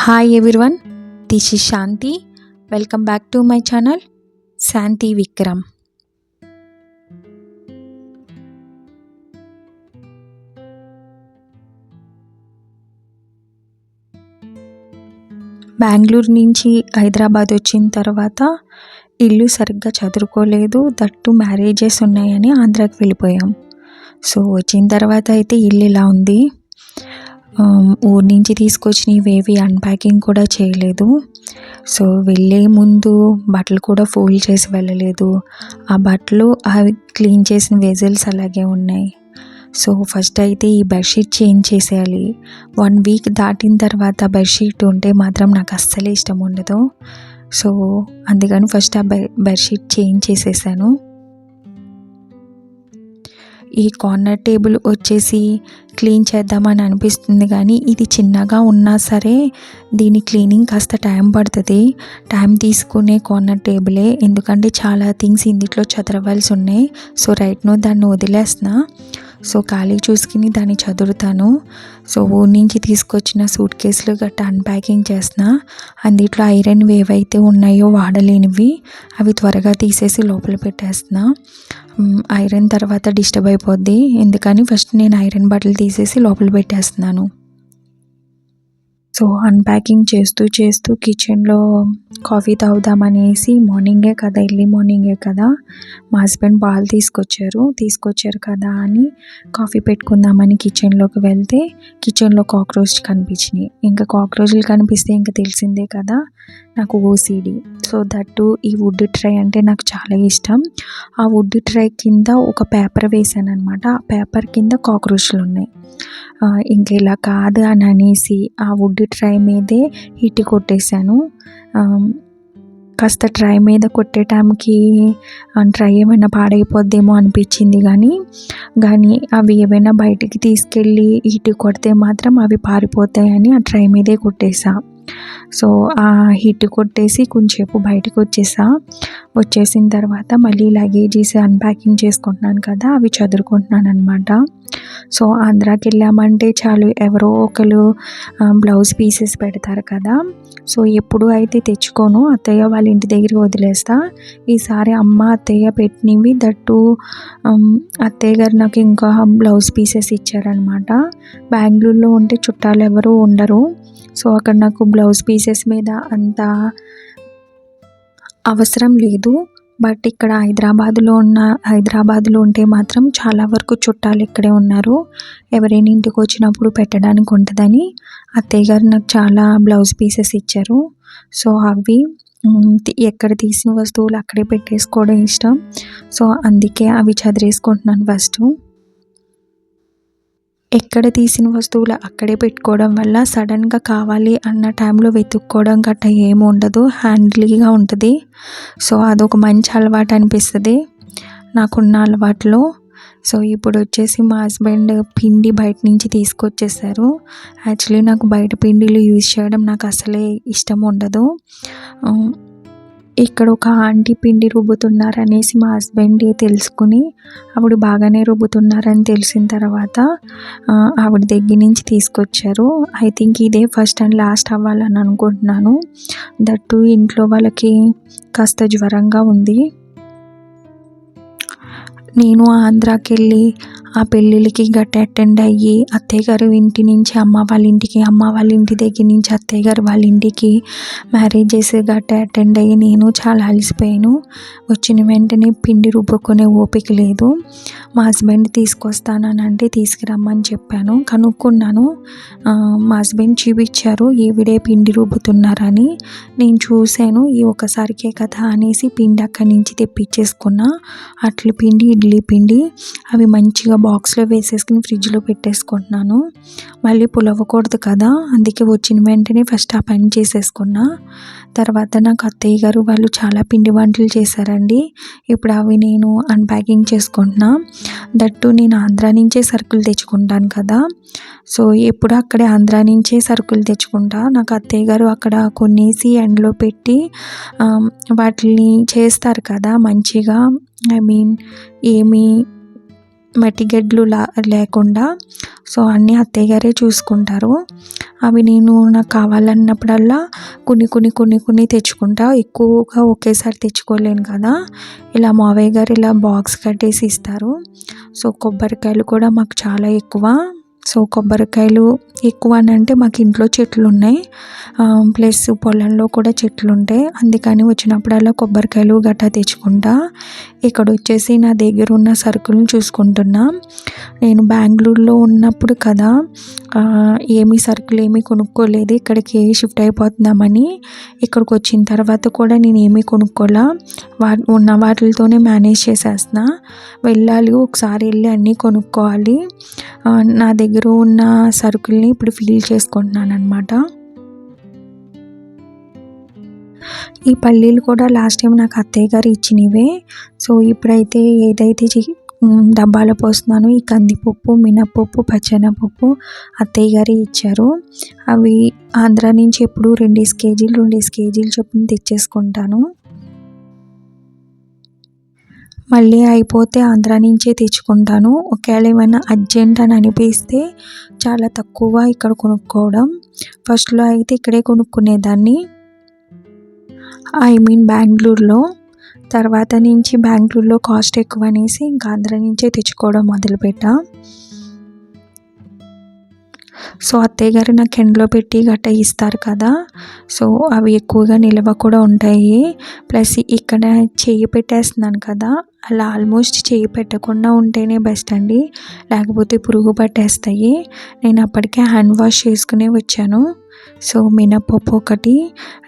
Hi everyone this is Shanti welcome back to my channel Shanti Vikram Bengaluru నుంచి హైదరాబాద్ వచ్చిన తర్వాత ఇల్లు సరిగ్గా చదువుకోలేదు దట్టు మ్యారేజెస్ ఉన్నాయని ఆంధ్రాకి వెళ్ళిపోయాం. సో వచ్చిన తర్వాత అయితే ఇల్లు ఇలా ఉంది. ఊరి నుంచి తీసుకొచ్చినవి ఏవి అన్ప్యాకింగ్ కూడా చేయలేదు. సో వెళ్ళే ముందు బట్టలు కూడా ఫోల్డ్ చేసి వెళ్ళలేదు. ఆ బట్టలు అవి క్లీన్ చేసిన వెజల్స్ అలాగే ఉన్నాయి. సో ఫస్ట్ అయితే ఈ బెడ్షీట్ చేంజ్ చేసేయాలి. వన్ వీక్ దాటిన తర్వాత బెడ్షీట్ ఉంటే మాత్రం నాకు అస్సలే ఇష్టం ఉండదు. సో అందుకని ఫస్ట్ ఆ బె బెడ్షీట్ చేంజ్ చేసేసాను. ఈ కార్నర్ టేబుల్ వచ్చేసి క్లీన్ చేద్దామని అనిపిస్తుంది కానీ ఇది చిన్నగా ఉన్నా సరే దీని క్లీనింగ్ కాస్త టైం పడుతుంది. టైం తీసుకునే కార్నర్ టేబులే ఎందుకంటే చాలా థింగ్స్ ఇందులో చదరవలసి ఉన్నాయి. సో రైట్ నో దాన్ని వదిలేస్తున్నా. సో ఖాళీ చూసుకుని దాన్ని చదువుతాను. సో ఊరి నుంచి తీసుకొచ్చిన సూట్ కేసులు గట్రా అన్ప్యాకింగ్ చేసిన అందుట్లో ఐరన్ ఏవైతే ఉన్నాయో వాడలేనివి అవి త్వరగా తీసేసి లోపల పెట్టేస్తున్నా ఐరన్ తర్వాత డిస్టర్బ్ అయిపోద్ది. ఎందుకని ఫస్ట్ నేను ఐరన్ బట్టలు తీసేసి లోపల పెట్టేస్తున్నాను. సో అన్ప్యాకింగ్ చేస్తూ చేస్తూ కిచెన్లో కాఫీ తాగుదామనేసి మార్నింగే కదా ఎర్లీ మార్నింగే కదా మా హస్బెండ్ పాలు తీసుకొచ్చారు. తీసుకొచ్చారు కదా అని కాఫీ పెట్టుకుందామని కిచెన్లోకి వెళ్తే కిచెన్లో కాక్రోచ్ కనిపించినాయి. ఇంకా కాక్రోచ్లు కనిపిస్తే ఇంకా తెలిసిందే కదా నాకు ఓసిడి సో దట్టు ఈ వుడ్ ట్రై అంటే నాకు చాలా ఇష్టం. ఆ వుడ్ ట్రై కింద ఒక పేపర్ వేసాను అనమాట ఆ పేపర్ కింద కాక్రోచ్లు ఉన్నాయి ఇంక ఇలా కాదు అని అనేసి ఆ వుడ్ ట్రై మీదే హిట్ కొట్టేశాను. కాస్త ట్రై మీద కొట్టే టైంకి ట్రై ఏమైనా పాడైపోద్దేమో అనిపించింది కానీ కానీ అవి ఏమైనా బయటికి తీసుకెళ్ళి ఇటు కొడితే మాత్రం అవి పారిపోతాయని ఆ ట్రై మీదే కొట్టేసా సో ఆ హిట్ కొట్టేసి కొంచెంసేపు బయటకు వచ్చేసా వచ్చేసిన తర్వాత మళ్ళీ లగేజీస్ అన్ప్యాకింగ్ చేసుకుంటున్నాను కదా అవి చదువుకుంటున్నాను అనమాట సో ఆంధ్రాకి వెళ్ళామంటే చాలు ఎవరో ఒకరు బ్లౌజ్ పీసెస్ పెడతారు కదా. సో ఎప్పుడు అయితే తెచ్చుకోను అత్తయ్య వాళ్ళ ఇంటి దగ్గర వదిలేస్తా. ఈసారి అమ్మ అత్తయ్య పెట్టినవి దట్టు అత్తయ్య గారు నాకు ఇంకా బ్లౌజ్ పీసెస్ ఇచ్చారనమాట బెంగళూరులో ఉంటే చుట్టాలు ఎవరు ఉండరు. సో అక్కడ నాకు బ్లౌజ్ పీసెస్ మీద అంత అవసరం లేదు. బట్ ఇక్కడ హైదరాబాద్లో ఉన్న హైదరాబాద్లో ఉంటే మాత్రం చాలా వరకు చుట్టాలు ఇక్కడే ఉన్నారు. ఎవరైనా ఇంటికి వచ్చినప్పుడు పెట్టడానికి ఉంటుందని. అత్తయ్య గారు నాకు చాలా బ్లౌజ్ పీసెస్ ఇచ్చారు. సో అవి ఎక్కడ తీసిన వస్తువులు అక్కడే పెట్టేసుకోవడం ఇష్టం. సో అందుకే అవి చదివేసుకుంటున్నాను ఫస్ట్. ఎక్కడ తీసిన వస్తువులు అక్కడే పెట్టుకోవడం వల్ల సడన్గా కావాలి అన్న టైంలో వెతుక్కోవడం గట్ట ఏమి ఉండదు హ్యాండ్లీగా ఉంటుంది. సో అదొక మంచి అలవాటు అనిపిస్తుంది. నాకున్న అలవాట్లో. సో ఇప్పుడు వచ్చేసి మా హస్బెండ్ పిండి బయట నుంచి తీసుకొచ్చేసారు. యాక్చువల్లీ నాకు బయట పిండిలు యూజ్ చేయడం నాకు అసలే ఇష్టం ఉండదు. ఇక్కడ ఒక ఆంటీ పిండి రుబ్బుతున్నారు అనేసి మా హస్బెండ్ తెలుసుకుని ఆవిడ బాగానే రుబ్బుతున్నారని తెలిసిన తర్వాత ఆవిడ దగ్గర నుంచి తీసుకొచ్చారు. ఐ థింక్ ఇదే ఫస్ట్ అండ్ లాస్ట్ అవ్వాలని అనుకుంటున్నాను. దట్టు ఇంట్లో వాళ్ళకి కాస్త జ్వరంగా ఉంది. నేను ఆంధ్రాకి వెళ్ళి ఆ పెళ్ళిళ్ళకి గట్ట అటెండ్ అయ్యి అత్తయ్య గారు ఇంటి నుంచి అమ్మ వాళ్ళ ఇంటికి అమ్మ వాళ్ళ ఇంటి దగ్గర నుంచి అత్తయ్య గారు వాళ్ళ ఇంటికి మ్యారేజెస్ గట్ట అటెండ్ అయ్యి నేను చాలా అలసిపోయాను. వచ్చిన వెంటనే పిండి రుబ్బుకునే ఓపిక లేదు. మా హస్బెండ్ తీసుకొస్తానని అంటే తీసుకురమ్మని చెప్పాను. కనుక్కున్నాను. మా హస్బెండ్ చూపించారు ఈవిడే పిండి రుబ్బుతున్నారని నేను చూశాను. ఈ ఒకసారికే కదా అనేసి పిండి అక్కడి నుంచి తెప్పించేసుకున్నా. అట్ల పిండి ఇడ్లీ పిండి అవి మంచిగా బాక్స్లో వేసేసుకుని ఫ్రిడ్జ్లో పెట్టేసుకుంటున్నాను. మళ్ళీ పులవకూడదు కదా అందుకే వచ్చిన వెంటనే ఫస్ట్ ఆ పని చేసేసుకున్నా. తర్వాత నాకు అత్తయ్య గారు వాళ్ళు చాలా పిండి వంటలు చేశారండి. ఇప్పుడు అవి నేను అన్ప్యాకింగ్ చేసుకుంటున్నా. దట్టు నేను ఆంధ్రా నుంచే సరుకులు తెచ్చుకుంటాను కదా. సో ఎప్పుడు అక్కడే ఆంధ్ర నుంచే సరుకులు తెచ్చుకుంటా. నాకు అత్తయ్య గారు అక్కడ కొనేసి ఎండలో పెట్టి వాటిని చేస్తారు కదా మంచిగా. ఐ మీన్ ఏమీ మట్టిగడ్లు లా లేకుండా. సో అన్నీ అత్తయ్య గారే చూసుకుంటారు. అవి నేను నాకు కావాలన్నప్పుడల్లా కొన్ని కొన్ని కొన్ని కొన్ని తెచ్చుకుంటా. ఎక్కువగా ఒకేసారి తెచ్చుకోలేను కదా. ఇలా మావయ్య గారు ఇలా బాక్స్ కట్టేసి ఇస్తారు. సో కొబ్బరికాయలు కూడా మాకు చాలా ఎక్కువ. సో కొబ్బరికాయలు ఎక్కువ అని అంటే మాకు ఇంట్లో చెట్లు ఉన్నాయి ప్లస్ పొలంలో కూడా చెట్లు ఉంటాయి అందుకని వచ్చినప్పుడల్లా కొబ్బరికాయలు గట్టా తెచ్చుకుంటా. ఇక్కడ వచ్చేసి నా దగ్గర ఉన్న సరుకులను చూసుకుంటున్నా. నేను బెంగళూరులో ఉన్నప్పుడు కదా ఏమీ సరుకులు ఏమీ కొనుక్కోలేదు. ఇక్కడికి షిఫ్ట్ అయిపోతున్నామని ఇక్కడికి వచ్చిన తర్వాత కూడా నేను ఏమీ కొనుక్కోలే. వా ఉన్న వాటితోనే మేనేజ్ చేసేస్తున్నా. వెళ్ళాలి ఒకసారి వెళ్ళి అన్నీ కొనుక్కోవాలి. నా దగ్గర దగ్గర ఉన్న సరుకుల్ని ఇప్పుడు ఫిల్ చేసుకుంటున్నాను అనమాట ఈ పల్లీలు కూడా లాస్ట్ టైం నాకు అత్తయ్య గారు ఇచ్చినవే. సో ఇప్పుడైతే ఏదైతే డబ్బాలో పోస్తున్నాను ఈ కందిపప్పు మినప్పప్పు పచ్చెనపప్పు అత్తయ్య గారు ఇచ్చారు. అవి ఆంధ్ర నుంచి ఎప్పుడు రెండేసి కేజీలు రెండేసి కేజీలు చొప్పున తెచ్చేసుకుంటాను. మళ్ళీ అయిపోతే ఆంధ్ర నుంచే తెచ్చుకుంటాను. ఒకవేళ ఏమైనా అర్జెంట్ అని అనిపిస్తే చాలా తక్కువగా ఇక్కడ కొనుక్కోవడం. ఫస్ట్లో అయితే ఇక్కడే కొనుక్కునేదాన్ని. ఐ మీన్ బెంగళూరులో. తర్వాత నుంచి బెంగళూరులో కాస్ట్ ఎక్కువ అనేసి ఇంకా ఆంధ్ర నుంచే తెచ్చుకోవడం మొదలుపెట్టా. సో అత్తయ్య గారు నాకు ఎండలో పెట్టి గట్ట ఇస్తారు కదా. సో అవి ఎక్కువగా నిల్వ కూడా ఉంటాయి. ప్లస్ ఇక్కడ చెయ్యి పెట్టేస్తున్నాను కదా. అలా ఆల్మోస్ట్ చేయి పెట్టకుండా ఉంటేనే బెస్ట్ అండి. లేకపోతే పురుగు పట్టేస్తాయి. నేను అప్పటికే హ్యాండ్ వాష్ చేసుకునే వచ్చాను. సో మినపప్పు ఒకటి.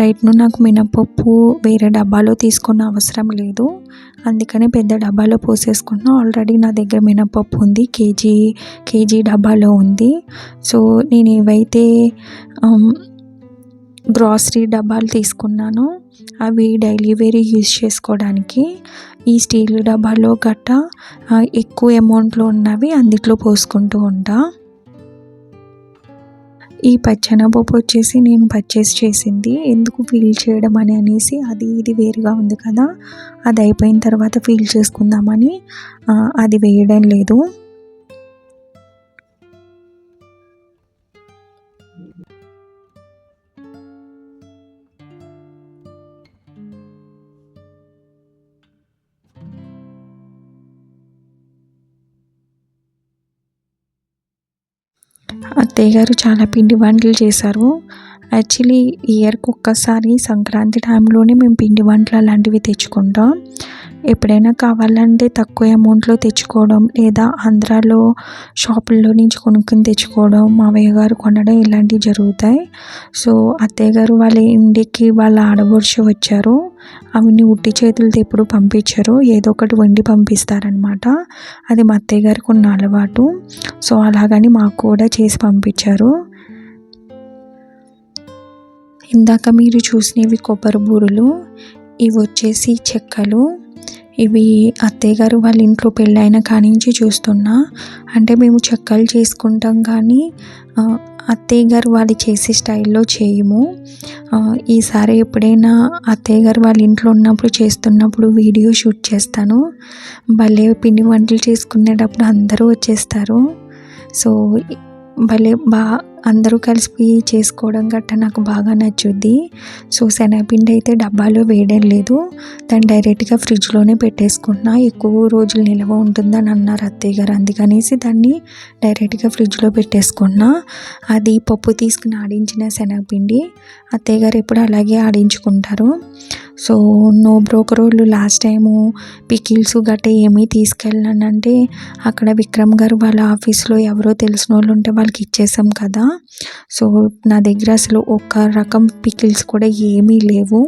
రైట్ను నాకు మినపప్పు వేరే డబ్బాలో తీసుకున్న అవసరం లేదు. అందుకని పెద్ద డబ్బాలో పోసేసుకున్నా. ఆల్రెడీ నా దగ్గర మినపప్పు ఉంది. కేజీ కేజీ డబ్బాలో ఉంది. సో నేను ఏవైతే um, గ్రాసరీ డబ్బాలు తీసుకున్నానో అవి డైలీ వేరీ యూజ్ చేసుకోవడానికి ఈ స్టీల్ డబ్బాలో గట్ట ఎక్కువ అమౌంట్లో ఉన్నవి అందుట్లో పోసుకుంటూ ఉంటా. ఈ పచ్చెనపప్పు వచ్చేసి నేను పర్చేస్ చేసింది. ఎందుకు ఫీల్ చేయడం అని అనేసి అది ఇది వేరుగా ఉంది కదా. అది అయిపోయిన తర్వాత ఫీల్ చేసుకుందామని అది వేయడం లేదు. అత్తయ్య గారు చాలా పిండి వంటలు చేశారు. యాక్చువల్లీ ఇయర్కి ఒక్కసారి సంక్రాంతి టైంలోనే మేము పిండి వంటలు అలాంటివి తెచ్చుకుంటాం. ఎప్పుడైనా కావాలంటే తక్కువ అమౌంట్లో తెచ్చుకోవడం లేదా ఆంధ్రాలో షాపుల్లో నుంచి కొనుక్కొని తెచ్చుకోవడం మావయ్య గారు కొనడం ఇలాంటివి జరుగుతాయి. సో అత్తయ్య గారు వాళ్ళ ఇంటికి వాళ్ళ ఆడబడుచు వచ్చారు. ఆవిడ్ని ఉట్టి చేతులతో ఎప్పుడు పంపించరు ఏదో ఒకటి వండి పంపిస్తారనమాట అది మా అత్తయ్య గారికి ఉన్న అలవాటు. సో అలాగని మాకు కూడా చేసి పంపించారు. ఇందాక మీరు చూసినవి కొబ్బరి బూరులు ఇవి వచ్చేసి చెక్కలు. ఇవి అత్తయ్య గారు వాళ్ళ ఇంట్లో పెళ్ళైన కానించి చూస్తున్నా. అంటే మేము చెక్కలు చేసుకుంటాం కానీ అత్తయ్య గారు వాళ్ళు చేసే స్టైల్లో చేయము. ఈసారి ఎప్పుడైనా అత్తయ్య గారు వాళ్ళ ఇంట్లో ఉన్నప్పుడు చేస్తున్నప్పుడు వీడియో షూట్ చేస్తాను. భలే పిండి వంటలు చేసుకునేటప్పుడు అందరూ వచ్చేస్తారు. సో భలే బా అందరూ కలిసి చేసుకోవడం గట్టా నాకు బాగా నచ్చుద్ది. సో శనగపిండి అయితే డబ్బాలో వేయడం లేదు. దాన్ని డైరెక్ట్గా ఫ్రిడ్జ్లోనే పెట్టేసుకుంటున్నా. ఎక్కువ రోజులు నిల్వ ఉంటుందని అన్నారు అత్తయ్య గారు. అందుకనేసి దాన్ని డైరెక్ట్గా ఫ్రిడ్జ్లో పెట్టేసుకున్నా అది పప్పు తీసుకుని ఆడించిన శనగపిండి. అత్తయ్య గారు ఎప్పుడు అలాగే ఆడించుకుంటారు. సో నో బ్రోకర్ వాళ్ళు లాస్ట్ టైము పికిల్స్ గట్ట ఏమీ తీసుకెళ్ళానంటే అక్కడ విక్రమ్ గారు వాళ్ళ ఆఫీస్లో ఎవరో తెలిసిన వాళ్ళు ఉంటే వాళ్ళకి ఇచ్చేసాం కదా. సో నా దగ్గర అసలు ఒక రకం పికిల్స్ కూడా ఏమీ లేవు.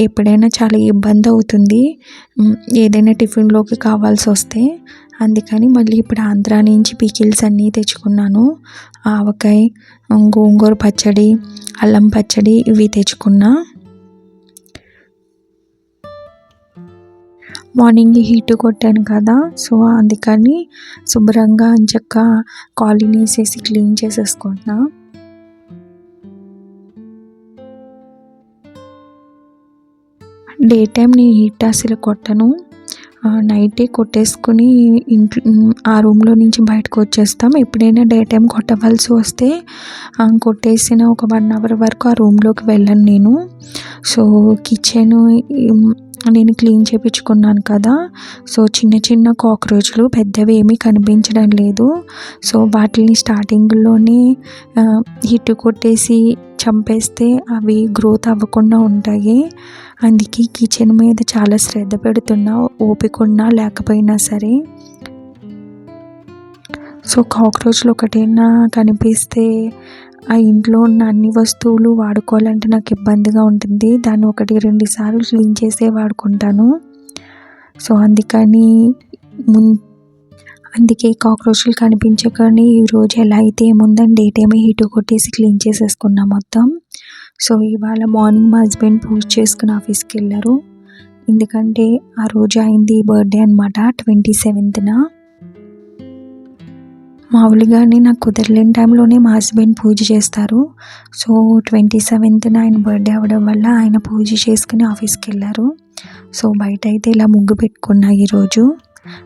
ఎప్పుడైనా చాలా ఇబ్బంది అవుతుంది. ఏదైనా టిఫిన్లోకి కావాల్సి వస్తే అందుకని మళ్ళీ ఇప్పుడు ఆంధ్రా నుంచి పికిల్స్ అన్నీ తెచ్చుకున్నాను. ఆవకాయ గోంగూర పచ్చడి అల్లం పచ్చడి ఇవి తెచ్చుకున్నా. మార్నింగ్ హీట్ కొట్టాను కదా. సో అందుకని శుభ్రంగా అంచక్క కాలిని వేసేసి క్లీన్ చేసేసుకుంటున్నా. డే టైం నేను హీట్ అసలు కొట్టను. నైటే కొట్టేసుకుని ఇంట్లో ఆ రూమ్లో నుంచి బయటకు వచ్చేస్తాం. ఎప్పుడైనా డే టైం కొట్టవలసి వస్తే కొట్టేసిన ఒక వన్ అవర్ వరకు ఆ రూమ్లోకి వెళ్ళను నేను. సో కిచెన్ నేను క్లీన్ చేయించుకున్నాను కదా. సో చిన్న చిన్న కాక్రోచ్లు పెద్దవి ఏమీ కనిపించడం లేదు. సో వాటిని స్టార్టింగ్లోనే హిట్ కొట్టేసి చంపేస్తే అవి గ్రోత్ అవ్వకుండా ఉంటాయి. అందుకే కిచెన్ మీద చాలా శ్రద్ధ పెడుతున్నా ఓపిక ఉన్నా లేకపోయినా సరే. సో కాక్రోచ్లు ఒకటైనా కనిపిస్తే ఆ ఇంట్లో ఉన్న అన్ని వస్తువులు వాడుకోవాలంటే నాకు ఇబ్బందిగా ఉంటుంది. దాన్ని ఒకటి రెండు సార్లు క్లీన్ చేసే వాడుకుంటాను. సో అందుకని ముం అందుకే కాక్రోచ్లు కనిపించకని ఈరోజు ఎలా అయితే ఏముందని డేట్ టైమే హీటు కొట్టేసి క్లీన్ చేసేసుకున్నా మొత్తం. సో ఇవాళ మార్నింగ్ మా హస్బెండ్ పూజ చేసుకుని ఆఫీస్కి వెళ్ళారు. ఎందుకంటే ఆ రోజు అయింది బర్త్డే అనమాట ట్వంటీ సెవెంత్న మామూలుగానే నాకు కుదరలేని టైంలోనే మా హస్బెండ్ పూజ చేస్తారు. సో ట్వంటీ సెవెంత్న ఆయన బర్త్డే అవ్వడం వల్ల ఆయన పూజ చేసుకుని ఆఫీస్కి వెళ్ళారు. సో బయట అయితే ఇలా ముగ్గు పెట్టుకున్నా ఈరోజు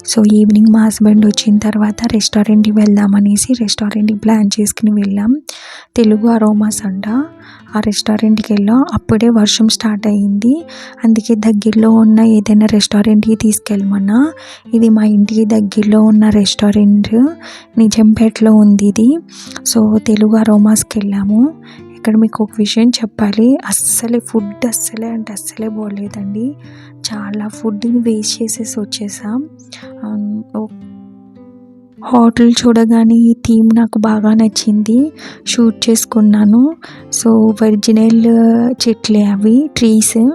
సో ఈవినింగ్ మా హస్బెండ్ వచ్చిన తర్వాత రెస్టారెంట్కి వెళ్దామనేసి రెస్టారెంట్కి ప్లాన్ చేసుకుని వెళ్ళాం. తెలుగు అరోమాస్ అంట. ఆ రెస్టారెంట్కి వెళ్ళాం. అప్పుడే వర్షం స్టార్ట్ అయ్యింది అందుకే దగ్గరలో ఉన్న ఏదైనా రెస్టారెంట్కి తీసుకెళ్ళమన్నా. ఇది మా ఇంటికి దగ్గరలో ఉన్న రెస్టారెంట్ నిజంపేటలో ఉంది ఇది. సో తెలుగు అరోమాస్కి వెళ్ళాము. ఇక్కడ మీకు ఒక విషయం చెప్పాలి. అస్సలే ఫుడ్ అస్సలే అంటే అస్సలే బాగోలేదండి చాలా ఫుడ్ని వేస్ట్ చేసేసి వచ్చేసాం. హోటల్ చూడగానే ఈ థీమ్ నాకు బాగా నచ్చింది. షూట్ చేసుకున్నాను. సో ఒరిజినల్ చెట్లే అవి ట్రీస్.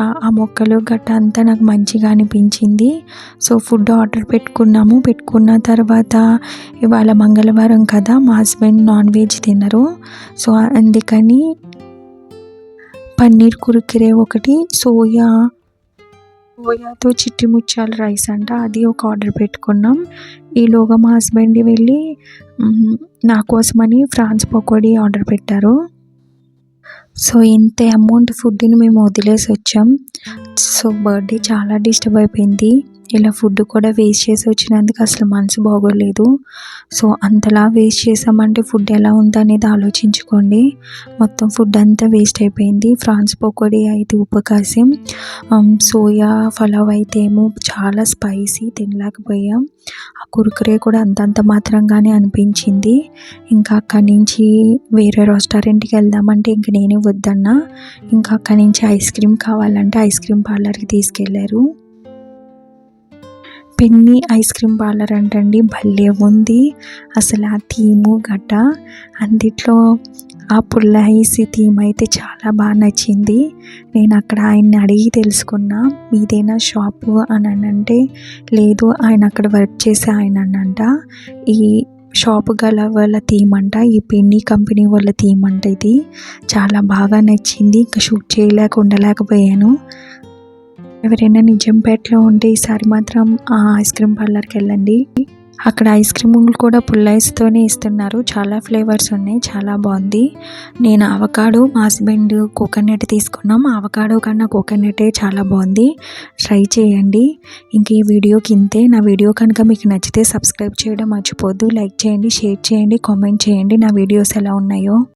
ఆ మొక్కలు గట్ట అంతా నాకు మంచిగా అనిపించింది. సో ఫుడ్ ఆర్డర్ పెట్టుకున్నాము. పెట్టుకున్న తర్వాత ఇవాళ మంగళవారం కదా మా హస్బెండ్ నాన్ వెజ్ తినరు. సో అందుకని పన్నీర్ కురుకిరే ఒకటి సోయా సోయాతో చిట్టి ముత్యాల రైస్ అంట అది ఒక ఆర్డర్ పెట్టుకున్నాం. ఈలోగా మా హస్బెండ్ వెళ్ళి నా కోసమని ఫ్రాన్స్ పకోడీ ఆర్డర్ పెట్టారు. సో ఇంత అమౌంట్ ఫుడ్ని మేము వదిలేసి వచ్చాం. సో బర్త్డే చాలా డిస్టర్బ్ అయిపోయింది. ఇలా ఫుడ్ కూడా వేస్ట్ చేసి వచ్చినందుకు అసలు మనసు బాగోలేదు. సో అంతలా వేస్ట్ చేసామంటే ఫుడ్ ఎలా ఉందనేది ఆలోచించుకోండి. మొత్తం ఫుడ్ అంతా వేస్ట్ అయిపోయింది. ఫ్రాన్స్ పకోడీ అయితే ఉప్పు సోయా ఫలవ్ అయితే ఏమో చాలా స్పైసీ తినలేకపోయాం. ఆ కురుకురే కూడా అంతంత మాత్రంగానే అనిపించింది. ఇంకా అక్కడి నుంచి వేరే రెస్టారెంట్కి వెళ్దామంటే ఇంక నేనే వద్దన్నా. ఇంకా అక్కడి నుంచి ఐస్ క్రీమ్ కావాలంటే ఐస్ క్రీమ్ పార్లర్కి తీసుకెళ్ళారు పెన్ని ఐస్ క్రీమ్ పార్లర్ అంటండి భలే ఉంది. అసలు ఆ థీము గట అందుట్లో ఆ పుల్ల ఐసి థీమ్ అయితే చాలా బాగా నచ్చింది. నేను అక్కడ ఆయన్ని అడిగి తెలుసుకున్నా మీదేనా షాపు? అని అంటే లేదు ఆయన అక్కడ వర్క్ చేసే ఆయన అనంట ఈ షాప్ గల వాళ్ళ థీమ్ అంట ఈ పెన్ని కంపెనీ వాళ్ళ థీమ్ అంట ఇది. చాలా బాగా నచ్చింది ఇంకా షూట్ చేయలేక ఉండలేకపోయాను. ఎవరైనా నిజంపేటలో ఉంటే ఈసారి మాత్రం ఆ ఐస్ క్రీమ్ పార్లర్కి వెళ్ళండి. అక్కడ ఐస్ క్రీములు కూడా పుల్ల ఐస్తోనే ఇస్తున్నారు. చాలా ఫ్లేవర్స్ ఉన్నాయి. చాలా బాగుంది. నేను అవకాడో మా హస్బెండ్ కోకోనట్ తీసుకున్నాం. అవకాడో కన్నా కోకోనటే చాలా బాగుంది. ట్రై చేయండి. ఇంక ఈ వీడియోకి ఇంతే. నా వీడియో కనుక మీకు నచ్చితే సబ్స్క్రైబ్ చేయడం మర్చిపోద్దు లైక్ చేయండి షేర్ చేయండి కామెంట్ చేయండి. నా వీడియోస్ ఎలా ఉన్నాయో